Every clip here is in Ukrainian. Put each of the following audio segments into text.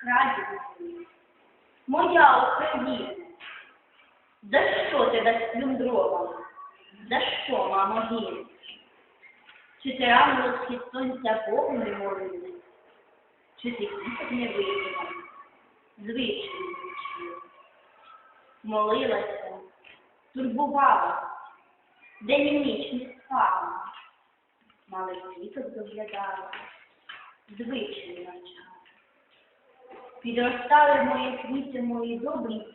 країна, моя Україна, за що тебе сплюндровано? За що, мамо, гинеш? Чи ти рано схід сонця Богу не молили? Чи ти квіток не витримав? Звичай звичай. Молилася, турбувала, день і ніч не спала. Малий квіток доглядала, звичай навчала. Підростали мої квіти, мої добрі діти.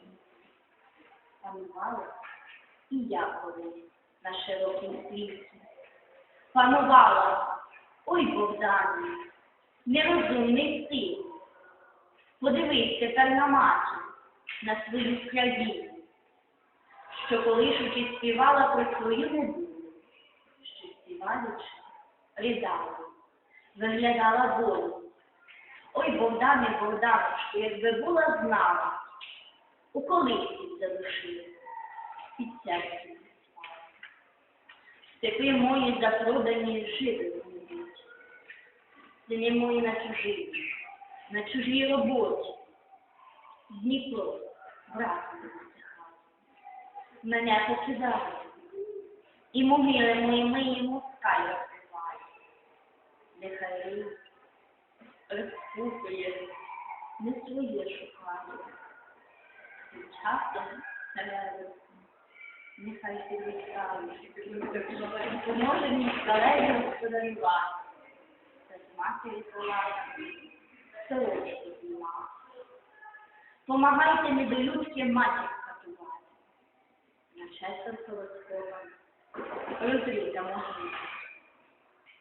Панувала і я на широкім світі. Панувала, ой, Богдане, нерозумний син. Подивись тепер на матір, на свою країну, що колишучи співала про свою недолю, що співаючи, ридала, виглядала волю. Ой, Богдане, Богдановичу, якби була знала, у колисці задушила, під серцем. Степи мої запродані живі будуть, сини мої на чужині, на чужій роботі. Дніпро, брат мій затихав, мене покидає, і могили мої мої москаль розкриває. Нехай розпухує, не своє шукає. І часом середину, нехай підвищає. Поможе мені скалеві господарювати, та з матері полати, сорочку знімати. Помагайте недолюдським матір катувати. На шестеро колоскова, розріта могили.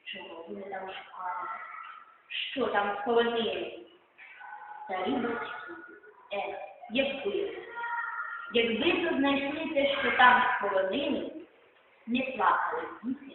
Чого вони там шукали? Що там схоронили? Старі батьки, е, якби, якби то знайшли те, що там схоронили, не плакали діти